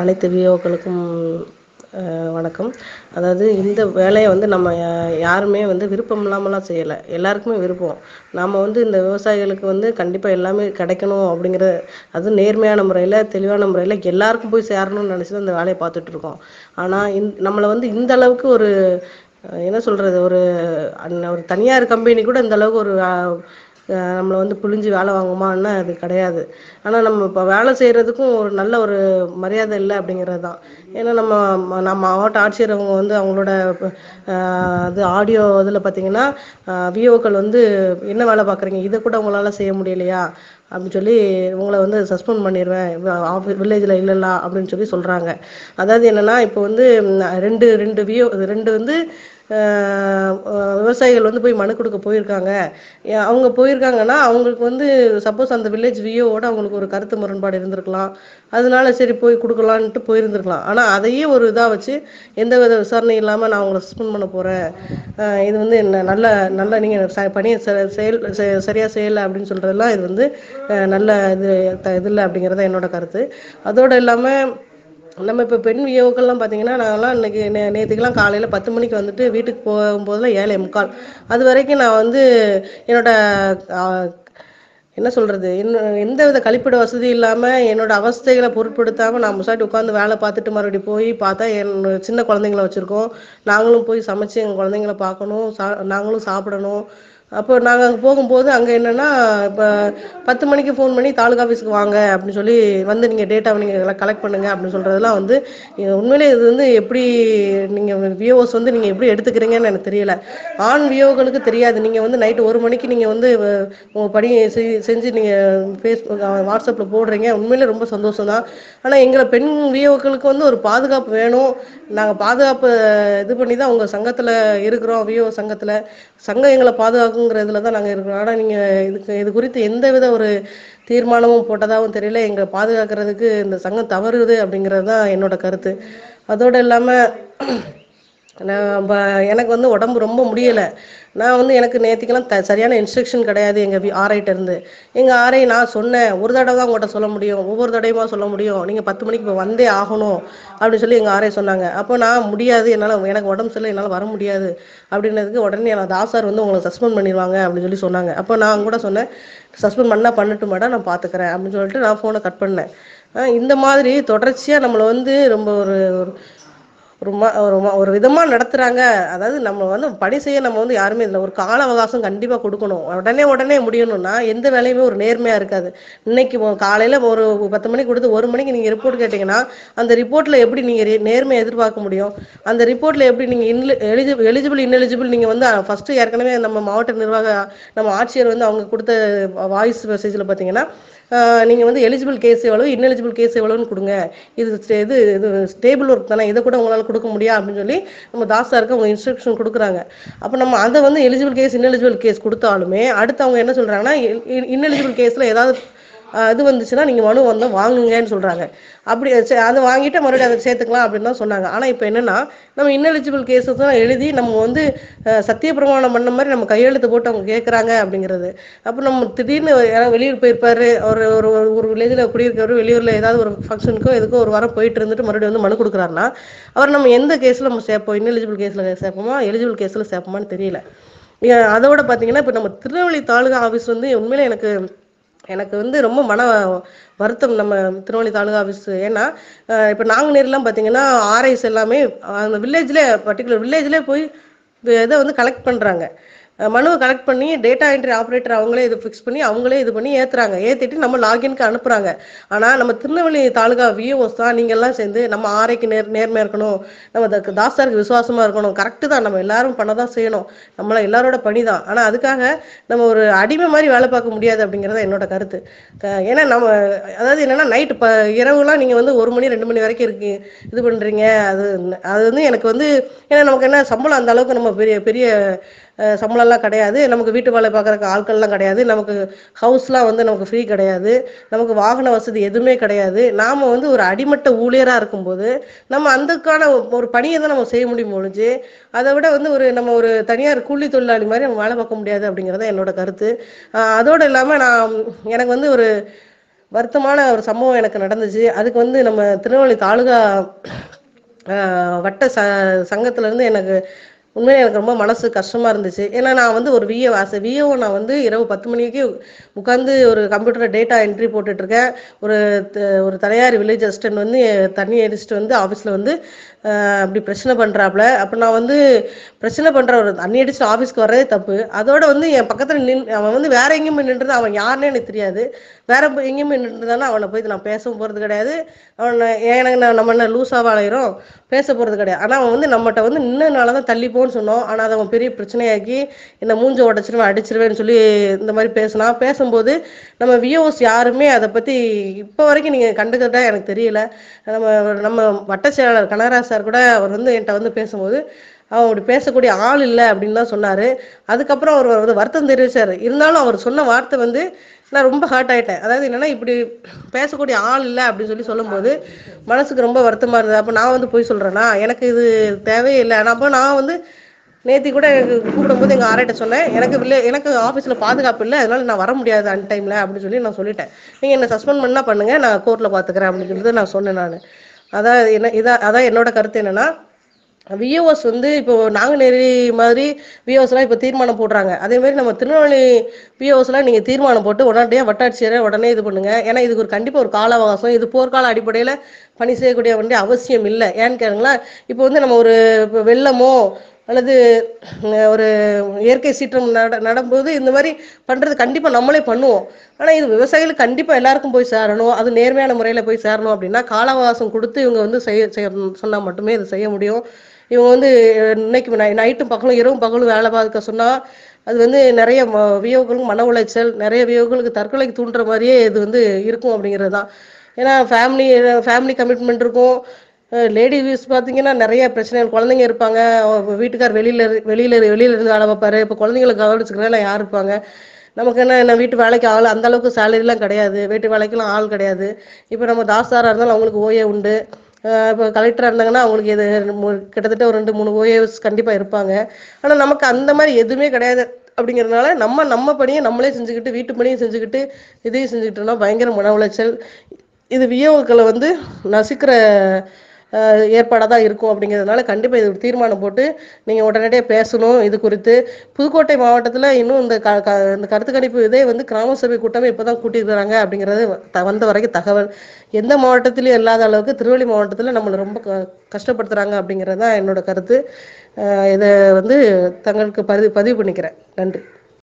அனைத்து விஓக்களுக்கும் வணக்கம். அதாவது இந்த வேலையை வந்து நம்ம யாருமே வந்து விருப்பம் இல்லாமலாம் செய்யலை. எல்லாருக்குமே விருப்பம். நாம் வந்து இந்த விவசாயிகளுக்கு வந்து கண்டிப்பாக எல்லாமே கிடைக்கணும் அப்படிங்கிற அதுவும் நேர்மையான முறையில் தெளிவான முறையில் எல்லாருக்கும் போய் சேரணும்னு நெனைச்சுதான் இந்த வேலையை பார்த்துட்ருக்கோம் ஆனால் இந் நம்மளை வந்து இந்த அளவுக்கு ஒரு என்ன சொல்கிறது ஒரு ஒரு தனியார் கம்பெனி கூட இந்த அளவுக்கு ஒரு நம்மளை வந்து புழிஞ்சு வேலை வாங்குமான்னா அது கிடையாது. ஆனால் நம்ம இப்போ வேலை செய்கிறதுக்கும் ஒரு நல்ல ஒரு மரியாதை இல்லை அப்படிங்கிறது தான். ஏன்னா நம்ம நம்ம மாவட்ட ஆட்சியர் அவங்க வந்து அவங்களோட அது ஆடியோ இதில் பார்த்தீங்கன்னா விஓக்கள் வந்து என்ன வேலை பார்க்குறீங்க இதை கூட உங்களால் செய்ய முடியலையா? அப்படின்னு சொல்லி உங்களை வந்து சஸ்பெண்ட் பண்ணிடுவேன் வில்லேஜில் இல்லைல்ல அப்படின்னு சொல்லி சொல்கிறாங்க அதாவது என்னன்னா இப்போ வந்து ரெண்டு ரெண்டு வியோ ரெண்டு வந்து விவசாயிகள் வந்து போய் மனு கொடுக்க போயிருக்காங்க. அவங்க போயிருக்காங்கன்னா அவங்களுக்கு வந்து சப்போஸ் அந்த வில்லேஜ் வியோவோட அவங்களுக்கு ஒரு கருத்து முரண்பாடு இருந்திருக்கலாம். அதனால சரி போய் கொடுக்கலான்ட்டு போயிருந்திருக்கலாம். ஆனால் அதையே ஒரு இதாக வச்சு எந்த வித விசாரணையும் இல்லாமல் நான் அவங்கள சஸ்பெண்ட் பண்ண போகிறேன் இது வந்து என்ன நல்ல நல்ல நீங்கள் ச பணியை செயல் சரியாக செய்யலை அப்படின்னு சொல்கிறதெல்லாம் இது வந்து நல்ல இது இது இல்லை அப்படிங்கிறத என்னோட கருத்து. அதோடு இல்லாமல் நம்ம இப்போ பெண் வியோக்கள்லாம் பார்த்தீங்கன்னா நாங்கள்லாம் இன்னைக்கு நே நேற்றுக்கெல்லாம் காலையில் பத்து மணிக்கு வந்துட்டு வீட்டுக்கு போகும்போதெல்லாம் ஏழே முக்கால். அது வரைக்கும் நான் வந்து என்னோட என்ன சொல்றது என்ன எந்தவித கழிப்பிட வசதி இல்லாம என்னோட அவஸ்தைகளை பொருட்படுத்தாம நான் முசாட்டி உட்காந்து வேலை பார்த்துட்டு மறுபடியும் போய் பார்த்தா என் சின்ன குழந்தைங்கள வச்சிருக்கோம். நாங்களும் போய் சமைச்சு எங்க குழந்தைங்கள பார்க்கணும் சா நாங்களும் சாப்பிடணும். அப்போ நாங்கள் அங்கே போகும்போது அங்கே என்னென்னா இப்போ பத்து மணிக்கு ஃபோன் பண்ணி தாலுகா ஆஃபீஸுக்கு வாங்க அப்படின்னு சொல்லி வந்து நீங்கள் டேட்டாவை நீங்கள் நீங்க கலெக்ட் பண்ணுங்கள் அப்படின்னு சொல்கிறதுலாம் வந்து உண்மையிலே இது வந்து எப்படி நீங்கள் விஓஸ் வந்து நீங்கள் எப்படி எடுத்துக்கிறீங்கன்னு எனக்கு தெரியல. ஆண் விஓக்களுக்கு தெரியாது. நீங்கள் வந்து நைட்டு ஒரு மணிக்கு நீங்கள் வந்து உங்கள் பணி செய் செஞ்சு நீங்கள் ஃபேஸ்புக் வாட்ஸ்அப்பில் போடுறீங்க. உண்மையிலே ரொம்ப சந்தோஷம் தான் ஆனால் எங்களை பெண் விஓக்களுக்கு வந்து ஒரு பாதுகாப்பு வேணும். நாங்கள் பாதுகாப்பு இது பண்ணி தான் உங்கள் சங்கத்தில் இருக்கிறோம் விஓ சங்கத்தில். சங்கம் எங்களை பாதுகாக்கும் ங்குறதுலதான் நாங்கள் இருக்கிறோம். ஆனால் நீங்கள் இதுக்கு இது குறித்து எந்த வித ஒரு தீர்மானமும் போட்டதாகவும் தெரியல. எங்களை பாதுகாக்கிறதுக்கு இந்த சங்கம் தவறுது அப்படிங்கிறது தான் என்னோட கருத்து. அதோடு இல்லாமல் நான் எனக்கு வந்து உடம்பு ரொம்ப முடியலை. நான் வந்து எனக்கு நேத்திக்கெல்லாம் சரியான இன்ஸ்ட்ரக்ஷன் கிடையாது எங்கள் ஆர் எங்கள் ட்ட இருந்து நான் சொன்னேன் ஒரு தடவை தான் உங்கள்கிட்ட சொல்ல முடியும் ஒவ்வொரு தடவையுமா சொல்ல முடியும் நீங்கள் பத்து மணிக்கு இப்போ வந்தே ஆகணும் அப்படின்னு சொல்லி எங்கள் ஆர்ஐ சொன்னாங்க. அப்போ நான் முடியாது என்னால் எனக்கு உடம்பு சரியில்லை என்னால் வர முடியாது அப்படின்றதுக்கு உடனே தாஸ் சார் வந்து உங்களை சஸ்பெண்ட் பண்ணிடுவாங்க அப்படின்னு சொல்லி சொன்னாங்க. அப்போ நான் கூட சொன்னேன் சஸ்பெண்ட் பண்ணால் பண்ணட்டு மேடம் நான் பார்த்துக்கிறேன் அப்படின்னு சொல்லிட்டு நான் ஃபோனை கட் பண்ணேன். இந்த மாதிரி தொடர்ச்சியாக நம்மளை வந்து ரொம்ப ஒரு ஒரு ஒரு ஒரு விதமா நடத்துறாங்க. அதாவது நம்ம வந்து பணி செய்ய நம்ம வந்து யாருமே இல்லை. ஒரு கால அவகாசம் கண்டிப்பா கொடுக்கணும். உடனே உடனே முடியணும்னா எந்த வேலையுமே ஒரு நேர்மையா இருக்காது. இன்னைக்கு காலையில ஒரு பத்து மணிக்கு கொடுத்து ஒரு மணிக்கு நீங்க ரிப்போர்ட் கேட்டீங்கன்னா அந்த ரிப்போர்ட்ல எப்படி நீங்க நேர்மையை எதிர்பார்க்க முடியும்? அந்த ரிப்போர்ட்ல எப்படி நீங்க இன்ல எலிஜி எலிஜிபிள் இன்னெலிஜிபிள் நீங்க வந்து ஃபர்ஸ்ட் ஏற்கனவே நம்ம மாவட்ட நிர்வாக நம்ம ஆட்சியர் வந்து அவங்க கொடுத்த வாய்ஸ் மெசேஜ்ல பாத்தீங்கன்னா நீங்கள் வந்து எலிஜிபிள் கேஸ் எவ்வளோ இன்எலிஜிபிள் கேஸ் எவ்வளோன்னு கொடுங்க. இது இது இது ஸ்டேபிள் ஒர்க் தானே இதை கூட உங்களால் கொடுக்க முடியா அப்படின்னு சொல்லி நம்ம தாஸ் அவங்க இன்ஸ்ட்ரக்ஷன் கொடுக்குறாங்க. அப்போ நம்ம அதை வந்து எலிஜிபிள் கேஸ் இன்எலிஜிபிள் கேஸ் கொடுத்தாலுமே அடுத்து அவங்க என்ன சொல்கிறாங்கன்னா இன்எலிஜிபிள் கேஸில் ஏதாவது இது வந்துச்சுன்னா நீங்கள் மனு வந்து வாங்குங்கன்னு சொல்கிறாங்க அப்படி அதை வாங்கிட்டு மறுபடியும் அதை சேர்த்துக்கலாம் அப்படின்னு தான் சொன்னாங்க. ஆனால் இப்போ என்னென்னா நம்ம இன்னெலிஜிபிள் கேஸஸ் தான் எழுதி நம்ம வந்து சத்திய பிரமாணம் பண்ண மாதிரி நம்ம கையெழுத்து போட்டு அவங்க கேட்குறாங்க அப்படிங்கிறது. அப்போ நம்ம திடீர்னு யாராவது வெளியூர் போயிருப்பாரு ஒரு ஒரு ஒரு வில்லேஜில் குடியிருக்கிறவர் வெளியூரில் ஏதாவது ஒரு ஃபங்க்ஷனுக்கோ எதுக்கோ ஒரு வாரம் போயிட்டு இருந்துட்டு மறுபடியும் வந்து மனு கொடுக்குறாருன்னா அவர் நம்ம எந்த கேஸில் நம்ம சேர்ப்போம்? இன்னெலிஜிபிள் கேஸில் சேர்ப்போமா? எலிஜிபிள் கேஸில் சேர்ப்போமான்னு தெரியல. அதோட பார்த்தீங்கன்னா இப்போ நம்ம திருநெல்வேலி தாலுகா ஆஃபீஸ் வந்து உண்மையில எனக்கு எனக்கு வந்து ரொம்ப மன வருத்தம் நம்ம திருநெல்வேலி தாலுகா ஆஃபீஸ் ஏன்னா இப்போ நாங்குநேரிலாம் பாத்தீங்கன்னா ஆர்ஐஸ் எல்லாமே அந்த வில்லேஜ்லேயே பர்டிகுலர் வில்லேஜ்லேயே போய் இதை வந்து கலெக்ட் பண்ணுறாங்க மனுவை கலெக்ட் பண்ணி டேட்டா என்ட்ரி ஆப்ரேட்டர் அவங்களே இது ஃபிக்ஸ் பண்ணி அவங்களே இது பண்ணி ஏத்துறாங்க. ஏத்திட்டு நம்ம லாகின்க்கு அனுப்புறாங்க. ஆனா நம்ம திருநெல்வேலி தாலுகா வி தான் நீங்க எல்லாம் சேர்ந்து நம்ம ஆரைக்கு நேர் நேர்மையா இருக்கணும். நம்ம தாஸ்தாருக்கு விசுவாசமா இருக்கணும். கரெக்டு தான். நம்ம எல்லாரும் பண்ணதான் செய்யணும். நம்மள எல்லாரோட பணிதான் ஆனா அதுக்காக நம்ம ஒரு அடிமை மாதிரி வேலை பார்க்க முடியாது அப்படிங்கறத என்னோட கருத்து. ஏன்னா நம்ம அதாவது என்னன்னா இப்போ இரவுலாம் நீங்க வந்து ஒரு மணி ரெண்டு மணி வரைக்கும் இருக்கு. இது பண்றீங்க. அது அது வந்து எனக்கு வந்து ஏன்னா நமக்கு என்ன சம்பளம் அந்த அளவுக்கு நம்ம பெரிய பெரிய சம்பளம்லாம் கிடையாது. நமக்கு வீட்டு வேலை பார்க்குறக்கு ஆட்கள்லாம் கிடையாது. நமக்கு ஹவுஸ்லாம் வந்து நமக்கு ஃப்ரீ கிடையாது. நமக்கு வாகன வசதி எதுவுமே கிடையாது. நாம் வந்து ஒரு அடிமட்ட ஊழியராக இருக்கும்போது நம்ம அந்தக்கான ஒரு பணியை தான் நம்ம செய்ய முடியும் ஒழிஞ்சு அதை விட வந்து ஒரு நம்ம ஒரு தனியார் கூலி தொழிலாளி மாதிரி நம்ம வேலை பார்க்க முடியாது அப்படிங்கிறத என்னோட கருத்து. அதோடு இல்லாமல் நான் எனக்கு வந்து ஒரு வருத்தமான ஒரு சம்பவம் எனக்கு நடந்துச்சு. அதுக்கு வந்து நம்ம திருநெல்வேலி தாலுகா வட்ட ச சங்கத்துல இருந்து எனக்கு உண்மையிலே எனக்கு ரொம்ப மனசு கஷ்டமாக இருந்துச்சு. ஏன்னா நான் வந்து ஒரு விஏ ஆசை விஏஓ நான் வந்து இரவு பத்து மணிக்கு உட்காந்து ஒரு கம்ப்யூட்டரில் டேட்டா என்ட்ரி போட்டுட்டு இருக்கேன் ஒரு த- ஒரு தனியார் வில்லேஜ் அசிஸ்டன்ட் வந்து தண்ணி அடிச்சுட்டு வந்து ஆஃபீஸில் வந்து அப்படி பிரச்சனை பண்ணுறாப்புல அப்போ நான் வந்து பிரச்சனை பண்ணுற ஒரு தண்ணி அடிச்சு ஆஃபீஸ்க்கு வர்றதே தப்பு. அதோட வந்து என் பக்கத்தில் நின் அவன் வந்து வேற எங்கேயும் நின்றுது அவன் யாருன்னே எனக்கு தெரியாது. வேற எங்கேயுமே நின்றுதானே அவனை போய் நான் பேசவும் போகிறது கிடையாது. அவனை எனக்கு நான் நம்ம என்ன லூஸாக வளையிறோம் பேச போகிறது கிடையாது. ஆனால் அவன் வந்து நம்மகிட்ட வந்து நின்னனால தான் தள்ளிப்போன்னு சொன்னோம். ஆனால் அதை அவன் பெரிய பிரச்சனையாக்கி இந்த மூஞ்ச உடச்சிருவேன் அடிச்சிருவேன்னு சொல்லி இந்த மாதிரி பேசினா பேசும்போது நம்ம விஓஸ் யாருமே அதை பற்றி இப்போ வரைக்கும் நீங்கள் கண்டுக்கிறதா எனக்கு தெரியல. நம்ம நம்ம வட்ட செயலாளர் கனகராஜ் சார் கூட அவர் வந்து என்கிட்ட வந்து பேசும்போது அவர் அப்படி பேசக்கூடிய ஆள் இல்லை அப்படின்னு தான் சொன்னார். அதுக்கப்புறம் அவர் வந்து வருத்தம் தெரிவித்தார் இருந்தாலும் அவர் சொன்ன வார்த்தை வந்து நான் ரொம்ப ஹர்ட் ஆகிட்டேன் அதாவது என்னென்னா இப்படி பேசக்கூடிய ஆள் இல்லை அப்படின்னு சொல்லி சொல்லும்போது மனசுக்கு ரொம்ப வருத்தமாக இருந்தது. அப்போ நான் வந்து போய் சொல்கிறேன்னா எனக்கு இது தேவையே இல்லை. நான் அப்போ நான் வந்து நேத்தி கூட எனக்கு கூப்பிடும்போது எங்கள் ஆர்ஐட்ட சொன்னேன் எனக்கு இல்லை எனக்கு ஆஃபீஸில் பாதுகாப்பு இல்லை அதனால நான் வர முடியாது அன் டைமில் அப்படின்னு சொல்லி நான் சொல்லிட்டேன். நீங்கள் என்ன சஸ்பெண்ட் பண்ணா பண்ணுங்க நான் கோர்ட்டில் பார்த்துக்கிறேன் அப்படின்னு சொல்லிட்டு நான் சொன்னேன் நான். அதான் என்ன இதான் அதான் என்னோட கருத்து என்னன்னா விஓஎஸ் வந்து இப்போ நாங்குநேரி மாதிரி விஓஎஸ்லாம் இப்போ தீர்மானம் போடுறாங்க. அதே மாதிரி நம்ம திருநெல்வேலி விஓஎஸ்லாம் நீங்கள் தீர்மானம் போட்டு உடனடியாக வட்டாட்சியரை உடனே இது பண்ணுங்க. ஏன்னா இதுக்கு ஒரு கண்டிப்பாக ஒரு கால அவகாசம் இது போர்க்கால அடிப்படையில் பணி செய்யக்கூடிய வேண்டிய அவசியம் இல்லை. ஏன்னு கேளுங்களா இப்போ வந்து நம்ம ஒரு இப்போ வெள்ளமோ அல்லது ஒரு இயற்கை சீற்றம் நட நடக்கும்போது இந்த மாதிரி பண்ணுறது கண்டிப்பாக நம்மளே பண்ணுவோம். ஆனால் இது விவசாயிகளுக்கு கண்டிப்பாக எல்லாருக்கும் போய் சேரணும். அது நேர்மையான முறையில் போய் சேரணும் அப்படின்னா கால அவகாசம் கொடுத்து இவங்க வந்து செய்ய செய்ய சொன்னால் மட்டுமே இது செய்ய முடியும். இவங்க வந்து இன்னைக்கு நை- நைட்டும் பகலும் இரவும் பகலும் வேலை பார்க்க சொன்னால் அது வந்து நிறைய வியோகளுக்கு மன உளைச்சல் நிறைய வியோகளுக்கு தற்கொலைக்கு தூண்டுற மாதிரியே இது வந்து இருக்கும் அப்படிங்கிறது தான் ஏன்னா ஃபேமிலி ஃபேமிலி கமிட்மெண்ட் இருக்கும். லேடி வியூஸ் பார்த்தீங்கன்னா நிறைய பிரச்சனைகள். குழந்தைங்க இருப்பாங்க. வீட்டுக்கார் வெளியில இரு- வெளியில வெளியில இருந்து வேலை பார்ப்பாரு. இப்போ குழந்தைங்களை கவனிச்சுக்கிறேன் யார் இருப்பாங்க? நமக்கு என்ன என்ன வீட்டு வேலைக்கு ஆள்? அந்த அளவுக்கு சேலரிலாம் கிடையாது. வீட்டு வேலைக்கெல்லாம் ஆள் கிடையாது. இப்போ நம்ம தாசாராக இருந்தாலும் அவங்களுக்கு ஓஏ உண்டு. இப்போ கலெக்டராக இருந்தாங்கன்னா அவங்களுக்கு இது கிட்டத்தட்ட ஒரு ரெண்டு மூணு ஓஏஸ் கண்டிப்பாக இருப்பாங்க. ஆனால் நமக்கு அந்த மாதிரி எதுவுமே கிடையாது அப்படிங்கிறதுனால நம்ம நம்ம பணியை நம்மளே செஞ்சுக்கிட்டு வீட்டு பணியும் செஞ்சுக்கிட்டு இதையும் செஞ்சுக்கிட்டோம்னா பயங்கர மன உளைச்சல். இது வியோக்களை வந்து நசுக்கிற ஏற்பாடாக தான் இருக்கும் அப்படிங்கிறதுனால கண்டிப்பாக இது ஒரு தீர்மானம் போட்டு நீங்கள் உடனடியாக பேசணும் இது குறித்து. புதுக்கோட்டை மாவட்டத்தில் இன்னும் இந்த க இந்த கருத்து கணிப்பு இதே வந்து கிராம சபை கூட்டமே இப்போ தான் கூட்டியிருக்கிறாங்க அப்படிங்கிறது த வந்த வரைக்கும் தகவல். எந்த மாவட்டத்திலையும் இல்லாத அளவுக்கு திருவள்ளி மாவட்டத்தில் நம்மளை ரொம்ப க கஷ்டப்படுத்துகிறாங்க அப்படிங்கிறது தான் என்னோட கருத்து. இதை வந்து தங்களுக்கு பதிவு பதிவு பண்ணிக்கிறேன். நன்றி.